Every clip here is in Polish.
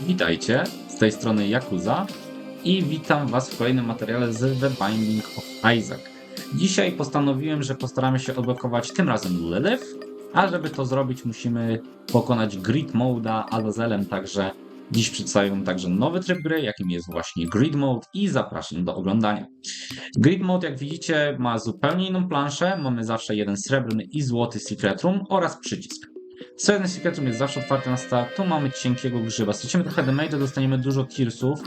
Witajcie, z tej strony Yakuza i witam Was w kolejnym materiale z The Binding of Isaac. Dzisiaj postanowiłem, że postaramy się odblokować tym razem Lilith, a żeby to zrobić musimy pokonać Grid Mode'a Azazelem, także dziś przedstawię Wam także nowy tryb gry, jakim jest właśnie Grid Mode i zapraszam do oglądania. Grid Mode, jak widzicie, ma zupełnie inną planszę, mamy zawsze jeden srebrny i złoty Secret Room oraz przycisk. Srebrny Secret Room jest zawsze otwarty na start. Tu mamy cienkiego grzyba. Stracimy trochę damage'a, dostaniemy dużo tearsów.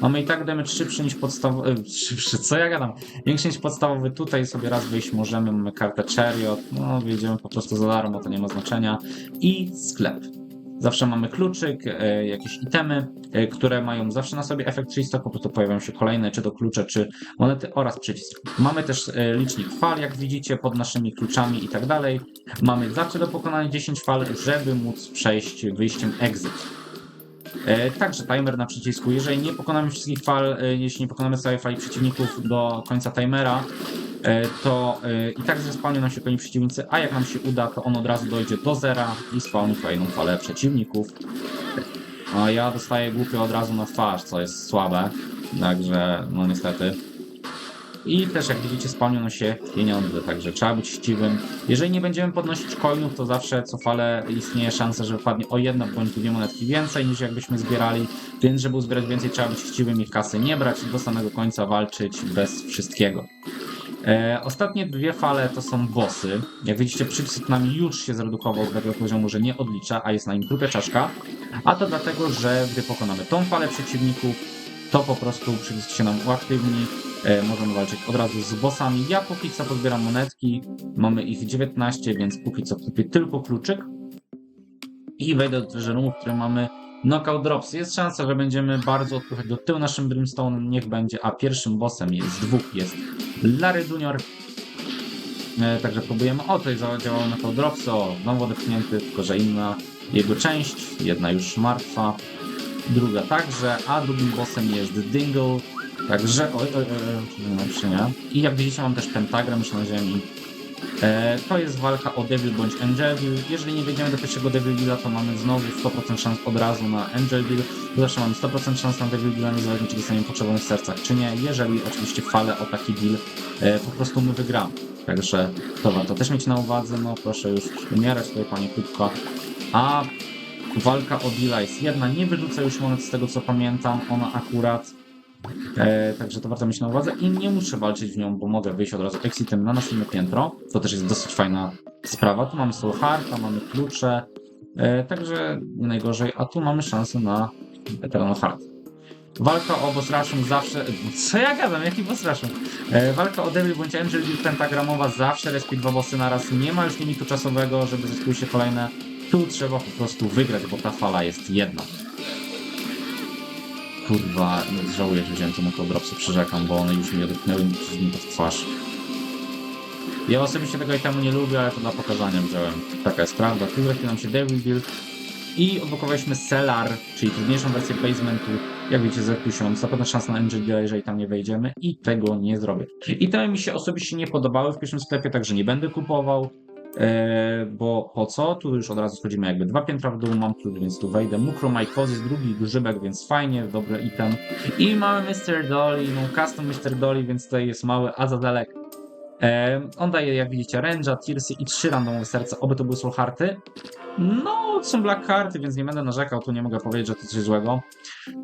Mamy i tak damage szybszy niż podstawowy. e, Szybszy, co ja gadam? Większy niż podstawowy. Tutaj sobie raz wyjść możemy. Mamy kartę Chariot. No, wyjdziemy po prostu za darmo, to nie ma znaczenia. I sklep. Zawsze mamy kluczyk, e, jakieś itemy, e, które mają zawsze na sobie efekt restock, po prostu pojawiają się kolejne, czy to klucze, czy monety oraz przycisk. Mamy też e, licznik fal, jak widzicie, pod naszymi kluczami i tak dalej. Mamy zawsze do pokonania 10 fal, żeby móc przejść wyjściem exit. Także timer na przycisku. Jeżeli nie pokonamy wszystkich fal, jeśli nie pokonamy całej fali przeciwników do końca timera, to e, i tak zespawnią nam się kolejni przeciwnicy, a jak nam się uda, to on od razu dojdzie do zera i spawni kolejną falę przeciwników. A ja dostaję głupio od razu na twarz, co jest słabe, także no niestety. I też jak widzicie spełniono się pieniądze, także trzeba być chciwym. Jeżeli nie będziemy podnosić coinów, to zawsze co falę istnieje szansa, że wypadnie o jedno bądź dwie monetki więcej niż jakbyśmy zbierali, więc żeby uzbierać więcej trzeba być chciwym i kasy nie brać i do samego końca walczyć bez wszystkiego. E, ostatnie dwie fale to są bossy. Jak widzicie przycisk nam już się zredukował do tego poziomu, że nie odlicza, a jest na nim trupia czaszka. A to dlatego, że gdy pokonamy tą falę przeciwników, to po prostu przycisk się nam uaktywni, e, możemy walczyć od razu z bossami. Ja póki co pozbieram monetki, mamy ich 19, więc póki co kupię tylko kluczyk i wejdę do treasure roomu, w którym mamy knockout drops. Jest szansa, że będziemy bardzo odpływać do tyłu naszym brimstone, niech będzie, a pierwszym bossem jest dwóch, jest Larry Junior. E, także próbujemy, o tutaj zadziałał knockout drops, o znowu odepchnięty, tylko że inna jego część, jedna już martwa druga także, a drugim bossem jest Dingle. Także, oj, oj, oj, oj, czy nie. I jak widzicie mam też pentagram już na ziemi. E, to jest walka o Devil bądź Angelville. Jeżeli nie wejdziemy do pierwszego Devil'a, to mamy znowu 100% szans od razu na Angelville. Zawsze mamy 100% szans na Devil'a, niezależnie czy dostaniemy potrzebę w sercach, czy nie. Jeżeli oczywiście falę o taki deal, e, po prostu my wygramy. Także to warto też mieć na uwadze. No proszę już umierać tutaj panie krótko. A walka o deala jest jedna, nie wyrzucę już monet z tego co pamiętam, ona akurat. E, także to warto mieć na uwadze i nie muszę walczyć w nią, bo mogę wyjść od razu exitem na następne piętro. To też jest dosyć fajna sprawa. Tu mamy Soul Hearta, mamy klucze, e, także nie najgorzej, a tu mamy szansę na Eternal Heart. Walka o Boss Rush'em zawsze... Co ja gadam? Jaki Boss Rush'em? E, walka o Devil bądź Angel Deal pentagramowa zawsze respi dwa bossy naraz. Nie ma już limitu czasowego, żeby zyskuły się kolejne. Tu trzeba po prostu wygrać, bo ta fala jest jedna. Kurwa, żałuję, że wziąłem tą dropsy, przyrzekam, bo one już mi odepchnęły mi pod twarz. Ja osobiście tego itemu nie lubię, ale to dla pokazania wziąłem. Taka jest prawda. Tu wreszcie nam się Devil Build i odblokowaliśmy Cellar, czyli trudniejszą wersję basementu. Jak widzicie, za 1000, zapewne szans na Angel Deal, jeżeli tam nie wejdziemy i tego nie zrobię. I te mi się osobiście nie podobały w pierwszym sklepie, także nie będę kupował. Eee, bo po co? Tu już od razu schodzimy jakby dwa piętra w dół, mam klucz, więc tu wejdę. Mukromycosis, drugi grzybek, więc fajnie, dobry item. I mamy Mr. Dolly, no custom Mr. Dolly, więc tutaj jest mały Azazelek. Eee, on daje, jak widzicie, Range'a, Tearsy i trzy randomowe serca, oby to były soul hearty. No, są black karty, więc nie będę narzekał, tu nie mogę powiedzieć, że to coś złego.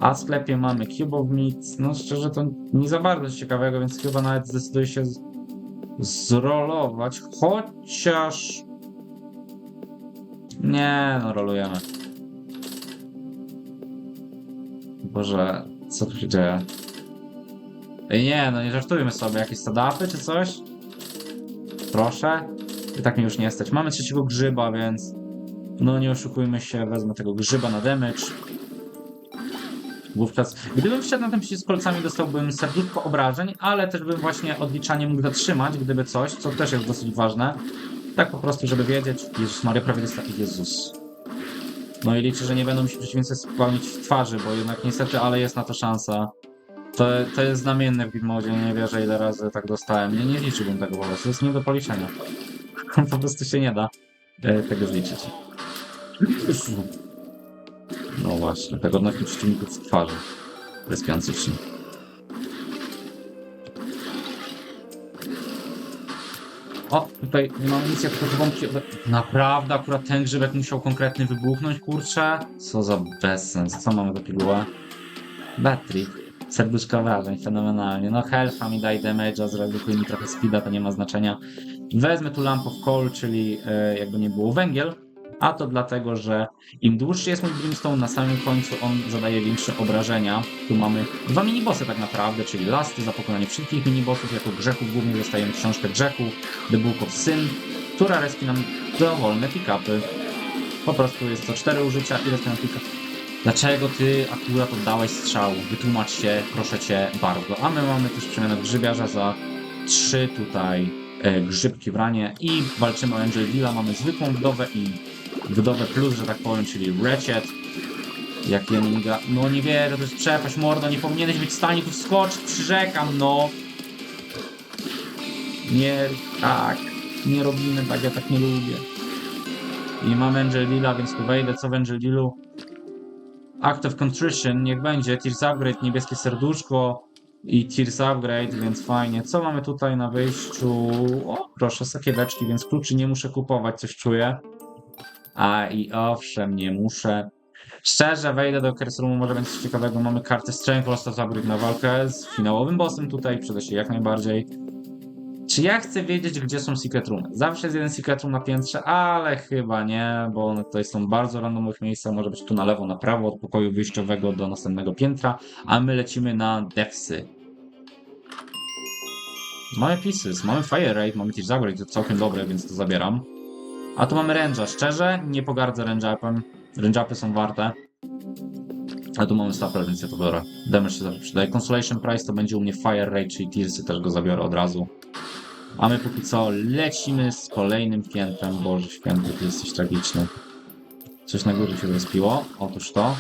A w sklepie mamy Cube of Meat, no szczerze to nie za bardzo ciekawego, więc chyba nawet zdecyduję się zrolować, chociaż... Nie, no rolujemy. Boże, co tu się dzieje? Ej, nie, no nie żartujmy sobie, jakieś sadapy czy coś? Proszę? I tak mi już nie stać. Mamy trzeciego grzyba, więc... No nie oszukujmy się, wezmę tego grzyba na damage. Wówczas, gdybym wszedł na ten przycisk kolcami, dostałbym serduszko obrażeń, ale też bym właśnie odliczanie mógł zatrzymać, gdyby coś, co też jest dosyć ważne. Tak po prostu, żeby wiedzieć. Jezus Maria, prawie dostał. Jezus. No i liczę, że nie będą mi się przeciwnicy spełnić w twarzy, bo jednak niestety, ale jest na to szansa. To, to jest znamienne w Bitmodzie, nie wierzę ile razy tak dostałem. Nie, nie liczyłbym tego po prostu, jest nie do policzenia. po prostu się nie da e, tego zliczyć. No właśnie, tak odnośnie przeciwników w twarzy. Respiących się. O, tutaj nie mam nic jak bombki. Naprawdę, akurat ten grzybek musiał konkretnie wybuchnąć, kurczę? Co za bezsens. Co mamy za pigułę? Battery. Serduszko wrażeń, fenomenalnie. No health'a mi daje damage'a, zredukuje mi trochę speeda, to nie ma znaczenia. Wezmę tu Lamp of Coal, czyli e, jakby nie było węgiel, a to dlatego, że im dłuższy jest mój Brimstone, na samym końcu on zadaje większe obrażenia. Tu mamy dwa minibossy tak naprawdę, czyli lasty za pokonanie wszystkich minibossów. Jako grzechów głównych dostajemy książkę grzechu, The Book of Sin, która respi nam dowolne pick-upy. Po prostu jest to cztery użycia i nam pick Dlaczego ty akurat oddałeś strzał? Wytłumacz się, proszę cię bardzo. A my mamy też przemianę grzybiarza za trzy tutaj e, grzybki w ranie i walczymy o Angel Villa. Mamy zwykłą wdowę i wdowę plus, że tak powiem, czyli Ratchet. Jak Jeninga. No nie wierzę, to jest przepaść, mordo, nie powinieneś być w stanie tu wskoczyć, przyrzekam, no. Nie, tak, nie robimy tak, ja tak nie lubię. I mam Angel Villa, więc tu wejdę, co w Angel Villu? Act of Contrition, niech będzie, Tears Upgrade, niebieskie serduszko i Tears Upgrade, więc fajnie. Co mamy tutaj na wyjściu? O, proszę, sakieweczki, więc kluczy nie muszę kupować, coś czuję. A i owszem, nie muszę. Szczerze, wejdę do Curse Roomu, może będzie coś ciekawego. Mamy kartę Strength Lost na walkę z finałowym bossem tutaj, przyda się jak najbardziej. Czy ja chcę wiedzieć, gdzie są secret roomy? Zawsze jest jeden secret room na piętrze, ale chyba nie, bo one tutaj są bardzo randomowych miejscach. Może być tu na lewo, na prawo, od pokoju wyjściowego do następnego piętra, a my lecimy na Devsy. Mamy Pieces, mamy Fire Raid, mamy Tears Upgrade, to całkiem dobre, więc to zabieram. A tu mamy Range'a. Szczerze, nie pogardzę Range'upem. Range'upy są warte. A tu mamy Stapler, więc ja to biorę. Damage się zawsze przydaje. Consolation Price to będzie u mnie Fire Raid, czyli Tearsy też go zabiorę od razu. A my póki co lecimy z kolejnym piętrem. Boże święty, ty jesteś tragiczny. Coś na górze się zrespiło. Otóż to.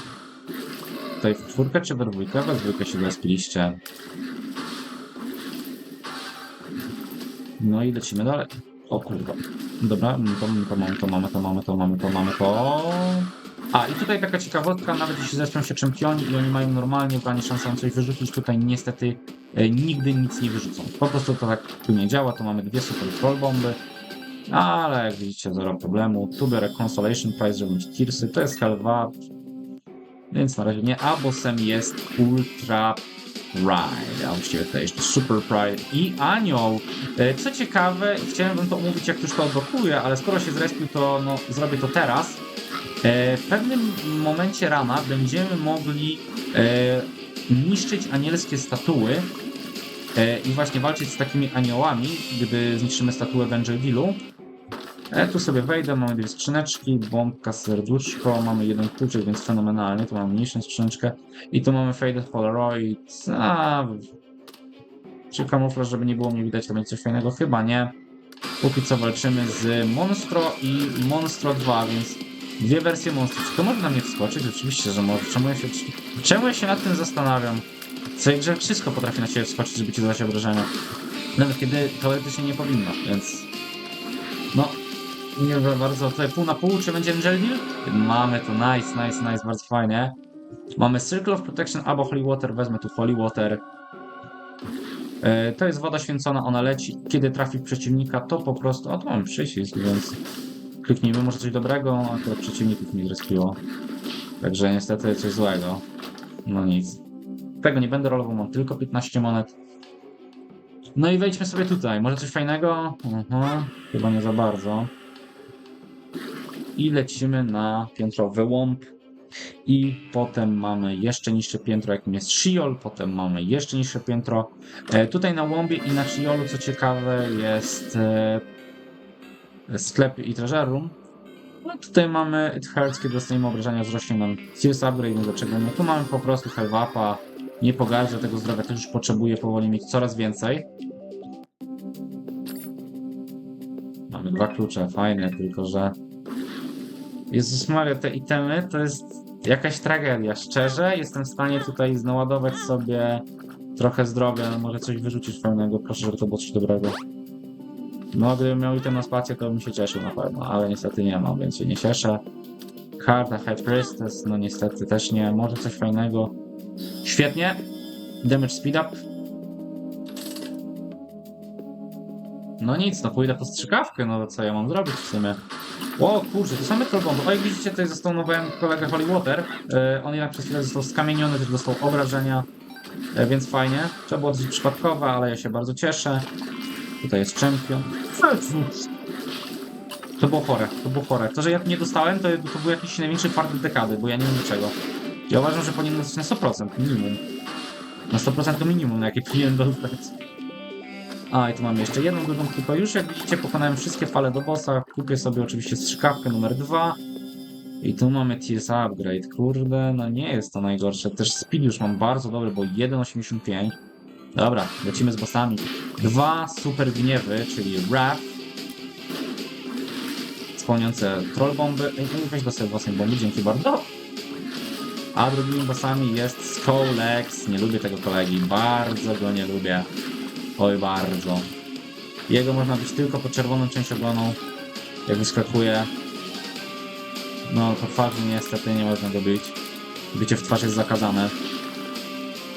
Tutaj w czwórkę czy we dwójkę? We dwójkę się zrespiliście. No i lecimy dalej. O kurwa. Dobra, to, to mamy, to mamy, to mamy, to mamy, to mamy, to... A, i tutaj taka ciekawostka, nawet jeśli zrespią się czempioni i oni mają normalnie w ranie szansę coś wyrzucić, tutaj niestety e, nigdy nic nie wyrzucą. Po prostu to tak tu nie działa, to mamy dwie super troll bomby, ale jak widzicie, zero problemu. Tu biorę Consolation Prize, żeby mieć Tearsy, to jest Helva, więc na razie nie, a bossem jest Ultra Pride, a właściwie to jeszcze Super Pride i Anioł. E, Co ciekawe, chciałem to omówić, jak już to odblokuję, ale skoro się zrespił, to no, zrobię to teraz. E, W pewnym momencie rana będziemy mogli e, niszczyć anielskie statuły i właśnie walczyć z takimi aniołami, gdy zniszczymy statuę w Angelvillu. E, tu sobie wejdę, mamy dwie skrzyneczki, bombka, serduszko, mamy jeden kluczyk, więc fenomenalnie, tu mamy mniejszą skrzyneczkę i tu mamy Faded Polaroid, a, czy kamuflaż, żeby nie było mnie widać, to będzie coś fajnego? Chyba nie. Póki co walczymy z Monstro i Monstro 2, więc dwie wersje Monstro. Czy to może na mnie wskoczyć? Oczywiście, że może. Czemu ja się, czemu ja się nad tym zastanawiam? Co że wszystko potrafi na ciebie wskoczyć, żeby ci zadać obrażenia. Nawet kiedy teoretycznie nie powinno, więc... No, nie wiem bardzo. Tutaj pół na pół, czy będzie Angelville? Mamy to, nice, nice, nice, bardzo fajnie. Mamy Circle of Protection albo Holy Water, wezmę tu Holy Water. E, To jest woda święcona, ona leci. Kiedy trafi w przeciwnika, to po prostu. O, tu mam przycisk, więc kliknijmy może coś dobrego, a to przeciwników mi zrespiło. Także niestety coś złego. No nic. Tego nie będę rolował, mam tylko 15 monet. No i wejdźmy sobie tutaj. Może coś fajnego? Aha, chyba nie za bardzo. I lecimy na piętrowy łąb. I potem mamy jeszcze niższe piętro, jakim jest Shiol. Potem mamy jeszcze niższe piętro. E, tutaj na łąbie i na Shiolu, co ciekawe, jest e, sklep i treasure. No tutaj mamy It Hurts, kiedy dostajemy obrażenia, wzrośnie nam Tears Upgrade, no dlaczego nie? Tu mamy po prostu Hellwapa. Nie pogardzę tego zdrowia, też już potrzebuję powoli mieć coraz więcej. Mamy dwa klucze, fajne, tylko że... Jezus Maria, te itemy to jest jakaś tragedia. Szczerze, jestem w stanie tutaj naładować sobie trochę zdrowia, no może coś wyrzucić fajnego, proszę, żeby to było coś dobrego. No, gdybym miał item na spację, to bym się cieszył na pewno, ale niestety nie mam, więc się nie cieszę. Karta High Priestess, no niestety też nie. Może coś fajnego. Świetnie. Damage speed up. No nic, no pójdę po strzykawkę, no co ja mam zrobić w sumie? O kurczę, to same trollbomby. O jak widzicie, tutaj zastonowałem kolegę Holy Water. E, on jednak przez chwilę został skamieniony, też dostał obrażenia, e, więc fajnie. Trzeba było coś przypadkowe, ale ja się bardzo cieszę. Tutaj jest czempion. To było chore, to było chore. To, że ja nie dostałem, to, to był jakiś największy fart dekady, bo ja nie wiem niczego. Ja uważam, że powinienem dostać na 100% minimum. Na 100% to minimum, na jakie powinienem dostać. A, i tu mamy jeszcze jedną drugą kupę. Już jak widzicie, pokonałem wszystkie fale do bossa. Kupię sobie oczywiście strzykawkę numer 2. I tu mamy TS Upgrade. Kurde, no nie jest to najgorsze. Też speed już mam bardzo dobry, bo 1,85. Dobra, lecimy z bossami. Dwa super gniewy, czyli Wrath. Spełniające troll bomby. Ej, ej, weź do sobie własnej bomby, dzięki bardzo. A drugimi bossami jest Skolex. Nie lubię tego kolegi, bardzo go nie lubię. Oj, bardzo. Jego można być tylko pod czerwoną część ogoną, jak wyskakuje. No, to twarzy niestety nie można go bić. Bycie w twarz jest zakazane.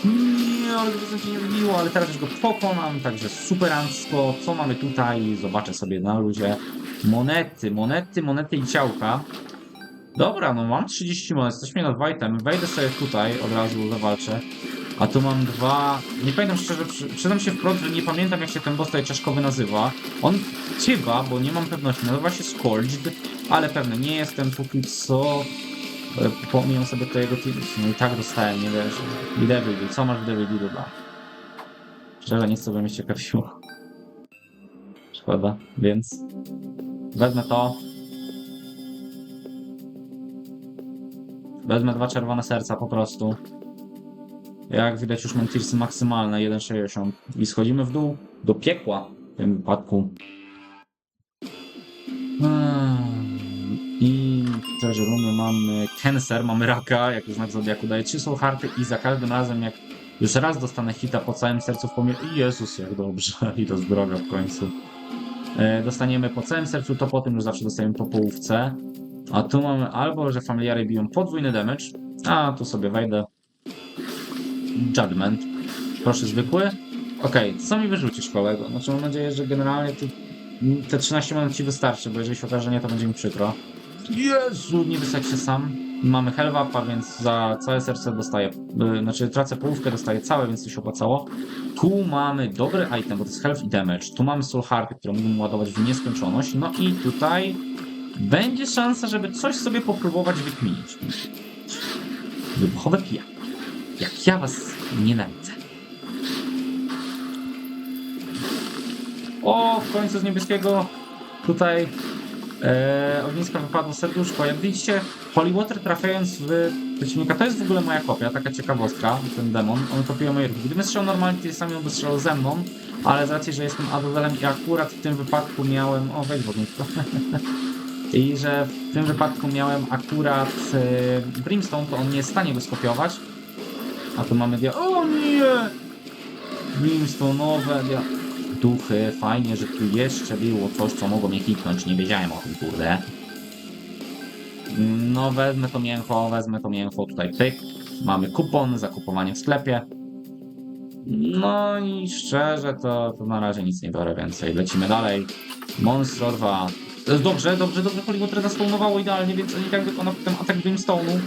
Nie, ale to się nie wybiło, ale teraz już go pokonam, także superancko. Co mamy tutaj? Zobaczę sobie na ludzie. Monety, monety, monety i ciałka. Dobra, no mam 30 monet, jesteśmy na dwa itemy. Wejdę sobie tutaj, od razu zawalczę. A tu mam dwa. Nie pamiętam szczerze, przy- przyznam się wprost, że nie pamiętam jak się ten boss tutaj czaszkowy nazywa. On chyba, bo nie mam pewności, nazywa się Scourged, ale pewny nie jestem póki co. E, Pomijam sobie to jego team. No i tak dostałem, nie wiesz. I Devil. Co masz w Devil Dealu? Szczerze, nic co by mnie ciekawiło. Szkoda, więc wezmę to. Wezmę dwa czerwone serca po prostu. Jak widać już mam tirsy maksymalne 1,60 i schodzimy w dół do piekła w tym wypadku. Hmm. I w treasure roomie mamy cancer, mamy raka, jak znak zodiaku daje trzy soul hearty i za każdym razem jak już raz dostanę hita po całym sercu w pomie... Jezus, jak dobrze, i to zdrowia w końcu. E, dostaniemy po całym sercu, to po tym już zawsze dostajemy po połówce. A tu mamy albo, że familiary biją podwójny damage, a tu sobie wejdę. Judgment. Proszę zwykły. Okej, co mi wyrzucisz kolego? Znaczy mam nadzieję, że generalnie tu te 13 minut ci wystarczy, bo jeżeli się okaże, że nie, to będzie mi przykro. Jezu, nie wysać się sam. Mamy Hellwapa, więc za całe serce dostaję, y, znaczy tracę połówkę, dostaję całe, więc to się opłacało. Tu mamy dobry item, bo to jest health i damage. Tu mamy soul hearty, które mógłbym ładować w nieskończoność. No i tutaj będzie szansa, żeby coś sobie popróbować wykminić. Wybuchowe pija. Jak ja was nienawidzę. O, w końcu z niebieskiego tutaj e, ogniska wypadło serduszko. Jak widzicie, Holy Water trafiając w przeciwnika, to jest w ogóle moja kopia, taka ciekawostka, ten demon. On kopiuje moje ruchy. Gdybym strzelał normalnie, to sami by strzelał ze mną, ale z racji, że jestem Adolelem i akurat w tym wypadku miałem... O, weź ognisko. I że w tym wypadku miałem akurat e, Brimstone, to on nie jest w stanie go skopiować. A tu mamy dia... O nie! Brimstone'owe dia... Duchy, fajnie, że tu jeszcze było coś, co mogło mnie kliknąć, nie wiedziałem o tym, kurde. No, wezmę to mięcho, wezmę to mięcho, tutaj pyk. Mamy kupon, zakupowanie w sklepie. No i szczerze, to, to na razie nic nie biorę więcej. Lecimy dalej. Monstro 2. Dobrze, dobrze, dobrze, Hollywood zastonowało idealnie, więc on i tak wykonał ten atak Brimstone'u.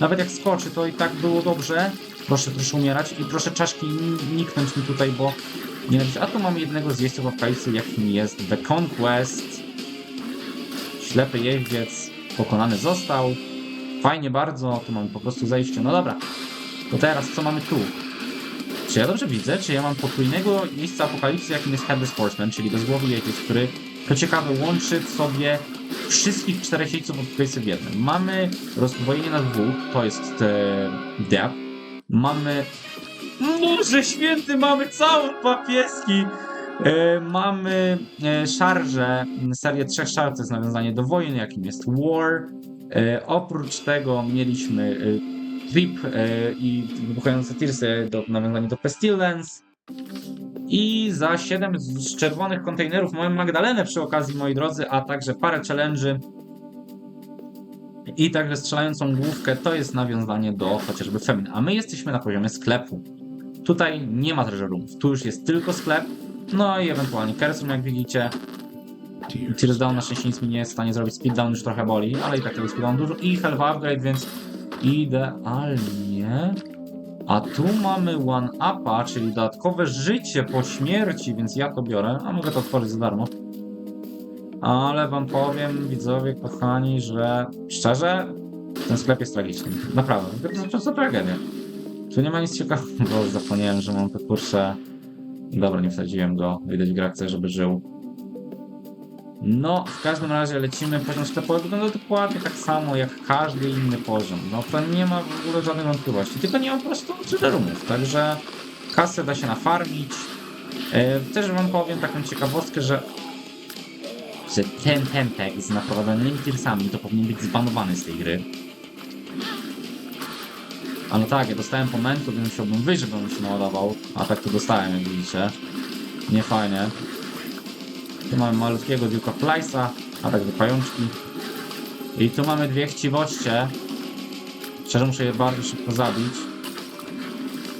Nawet jak skoczy, to i tak było dobrze. Proszę, proszę umierać i proszę czaszki ni- niknąć mi tutaj, bo nienawidzę. A tu mamy jednego z jeźdźców apokalipsy, jakim jest The Conquest. Ślepy jeździec pokonany został. Fajnie bardzo, tu mamy po prostu zejście. No dobra, to teraz co mamy tu? Czy ja dobrze widzę? Czy ja mam potrójnego jeźdźca apokalipsy, jakim jest Headless Horseman, czyli bezgłowy jeździec, który to ciekawe łączy w sobie wszystkich czterech jeźdźców apokalipsy w jednym. Mamy rozdwojenie na dwóch, to jest e, Death. Mamy Boże święty, mamy cały papieski. E, mamy e, szarże, serię trzech szarż, to jest nawiązanie do wojny, jakim jest War. E, oprócz tego mieliśmy e, Trip e, i wybuchające Tirsy, do nawiązanie do Pestilence. I za 7 z czerwonych kontenerów mamy Magdalenę przy okazji, moi drodzy, a także parę challenge'y. I także strzelającą główkę to jest nawiązanie do chociażby Femin. A my jesteśmy na poziomie sklepu. Tutaj nie ma treasure roomów, tu już jest tylko sklep, no i ewentualnie Kersum, jak widzicie. Tears Down na szczęście nic mi nie jest w stanie zrobić, Speed Down już trochę boli, ale i tak tego Speed dużo. I Health Upgrade, więc idealnie. A tu mamy One Upa, czyli dodatkowe życie po śmierci, więc ja to biorę, a mogę to otworzyć za darmo. Ale wam powiem, widzowie, kochani, że szczerze, ten sklep jest tragiczny. Naprawdę, to jest to tragedia. Tu nie ma nic ciekawego, bo zapomniałem, że mam te kurcze. Dobra, nie wsadziłem go. Widać w grafce, żeby żył. No, w każdym razie lecimy. Poziom sklepowy wygląda dokładnie tak samo jak każdy inny poziom. No to nie ma w ogóle żadnej wątpliwości. Tylko nie ma po prostu roomów. Także kasę da się nafarmić. E, też wam powiem taką ciekawostkę, że że ten tempek z naprowadzonymi tirsami to powinien być zbanowany z tej gry. A no tak, ja dostałem momentu, więc musiałbym wyjść, żeby on się naładował. A tak to dostałem, jak widzicie. Nie fajnie. Tu mamy malutkiego Duke'a Flysa, a tak do pajączki. I tu mamy dwie chciwoście. Szczerze muszę je bardzo szybko zabić.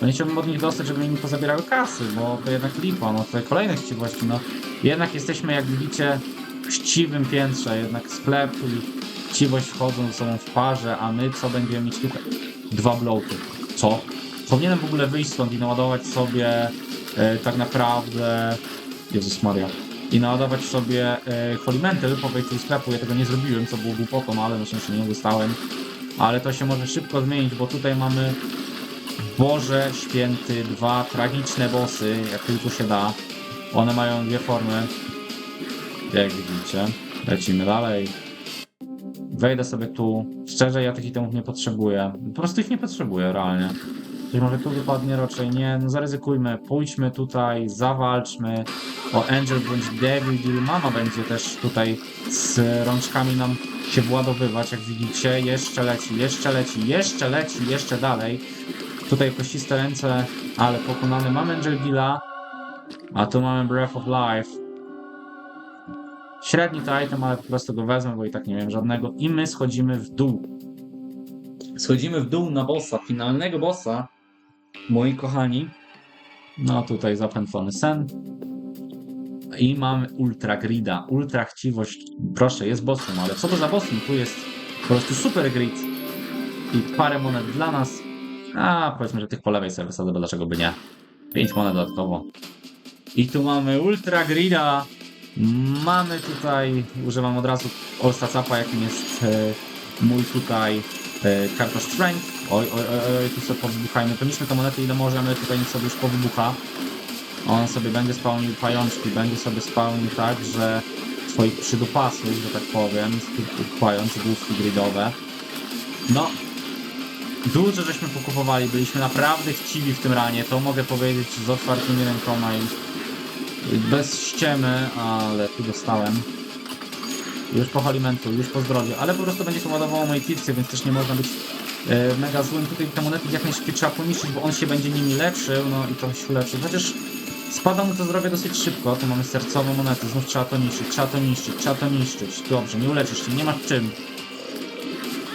No nie chciałbym od nich dostać, żeby mi pozabierały kasy, bo to jednak lipa, no tutaj kolejne chciwości, no. Jednak jesteśmy, jak widzicie, w chciwym piętrze, jednak sklep i chciwość wchodzą ze sobą w parze, a my co będziemy mieć tutaj? Dwa bloki. Co? Powinienem w ogóle wyjść stąd i naładować sobie e, tak naprawdę... Jezus Maria. I naładować sobie e, po wejściu sklepu. Ja tego nie zrobiłem, co było głupotą, ale na szczęście nie dostałem. Ale to się może szybko zmienić, bo tutaj mamy Boże Święty, dwa tragiczne bossy, jak tylko się da. One mają dwie formy. Jak widzicie. Lecimy dalej. Wejdę sobie tu. Szczerze, ja tych itemów nie potrzebuję. Po prostu ich nie potrzebuję, realnie. Coś może tu wypadnie raczej nie. No zaryzykujmy. Pójdźmy tutaj, zawalczmy. O Angel bądź Devil Deal. Mama będzie też tutaj z rączkami nam się władowywać, jak widzicie. Jeszcze leci, jeszcze leci, jeszcze leci, jeszcze dalej. Tutaj kościste ręce, ale pokonany. Mamy Angel Deala. A tu mamy Breath of Life. Średni to item, ale po prostu go wezmę, bo i tak nie wiem żadnego. I my schodzimy w dół. Schodzimy w dół na bossa, finalnego bossa. Moi kochani. No tutaj zapętlony sen. I mamy Ultra Grida. Ultra chciwość. Proszę, jest bossem, ale co to za bossem? Tu jest po prostu super grid. I parę monet dla nas. A powiedzmy, że tych po lewej sobie wysadzę, bo dlaczego by nie. 5 monet dodatkowo. I tu mamy Ultra Grida. Mamy tutaj, używam od razu Olsta Capa, jakim jest e, mój tutaj e, karta Strength. Oj, oj, oj, oj, tu sobie powybuchajmy. Poniśmy te monety ile możemy, tutaj niech sobie już powybucha. On sobie będzie spełnił pajączki, będzie sobie spełnił tak, że swoich przydupasów, że tak powiem, pając główki gridowe. No, dużo żeśmy pokupowali, byliśmy naprawdę chciwi w tym ranie, to mogę powiedzieć z otwartymi rękoma i bez ściemy, ale tu dostałem. Już po halimentu, już po zdrowiu, ale po prostu będzie to ładowało moje tirsy, więc też nie można być mega złym. Tutaj te monety jak najszybciej trzeba poniszczyć, bo on się będzie nimi leczył, no i to się leczy. Chociaż spada mu to zdrowie dosyć szybko, tu mamy sercowe monety, znów trzeba to niszczyć, trzeba to niszczyć, trzeba to niszczyć. Dobrze, nie uleczysz się, nie masz czym.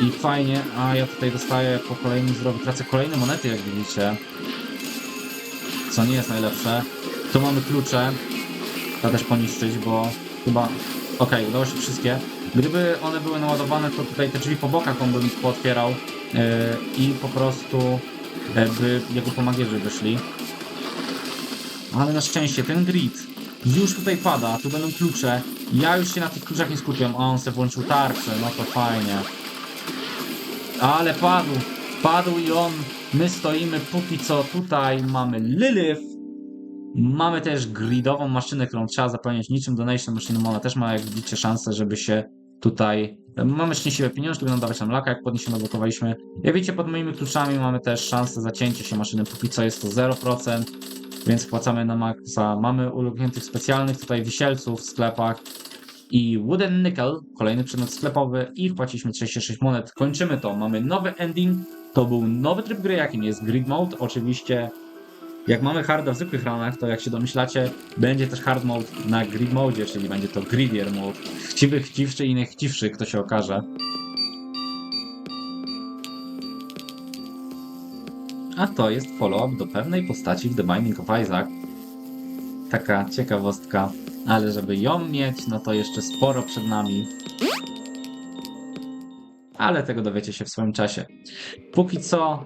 I fajnie, a ja tutaj dostaję po kolejnym zdrowiu, tracę kolejne monety, jak widzicie. Co nie jest najlepsze. Tu mamy klucze. Trzeba też poniszczyć, bo chyba... Okej, udało się wszystkie. Gdyby one były naładowane, to tutaj te drzwi po bokach on by mi pootwierał i po prostu yy, by jego pomagierzy wyszli. Ale na szczęście ten grid już tutaj pada, tu będą klucze. Ja już się na tych kluczach nie skupiam. A on se włączył tarczę, no to fajnie. Ale padł, padł i on. My stoimy póki co tutaj. Mamy Lilith. Mamy też gridową maszynę, którą trzeba zapełniać niczym Donation Machine. Ona też ma, jak widzicie, szansę, żeby się tutaj... Mamy szczęśliwe pieniążki, będą dawać nam laka, jak podniesiemy, odblokowaliśmy. Jak widzicie, pod moimi kluczami mamy też szansę zacięcia się maszyny. Póki co jest to 0%, więc wpłacamy na maksa. Mamy ulubionych specjalnych tutaj wisielców w sklepach i Wooden Nickel, kolejny przedmiot sklepowy i wpłaciliśmy 36 monet. Kończymy to. Mamy nowy ending. To był nowy tryb gry, jakim jest Grid Mode. Oczywiście jak mamy harda w zwykłych ranach, to jak się domyślacie, będzie też hard mode na grid mode, czyli będzie to gridier mode. Chciwy, chciwszy i niechciwszy, kto się okaże. A to jest follow-up do pewnej postaci w The Binding of Isaac. Taka ciekawostka, ale żeby ją mieć, no to jeszcze sporo przed nami ale tego dowiecie się w swoim czasie. Póki co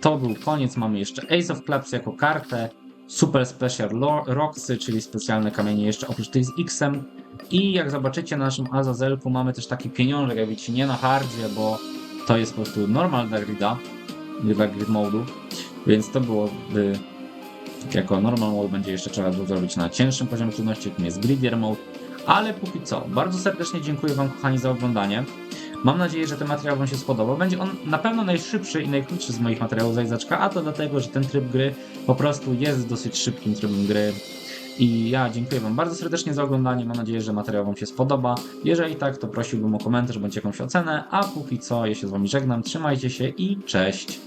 to był koniec. Mamy jeszcze Ace of Clubs jako kartę, Super Special Roxy, czyli specjalne kamienie jeszcze oprócz tych z X-em. I jak zobaczycie na naszym Azazelku mamy też taki pieniążek, jak widzicie, nie na hardzie, bo to jest po prostu normal dla grida, dla grid modu, więc to byłoby jako normal mode będzie jeszcze trzeba to zrobić na cięższym poziomie trudności, jakim jest gridier mode, ale póki co, bardzo serdecznie dziękuję Wam kochani za oglądanie. Mam nadzieję, że ten materiał Wam się spodobał. Będzie on na pewno najszybszy i najkrótszy z moich materiałów z Ajzaczka, a to dlatego, że ten tryb gry po prostu jest dosyć szybkim trybem gry. I ja dziękuję Wam bardzo serdecznie za oglądanie. Mam nadzieję, że materiał Wam się spodoba. Jeżeli tak, to prosiłbym o komentarz bądź jakąś ocenę. A póki co, ja się z Wami żegnam. Trzymajcie się i cześć.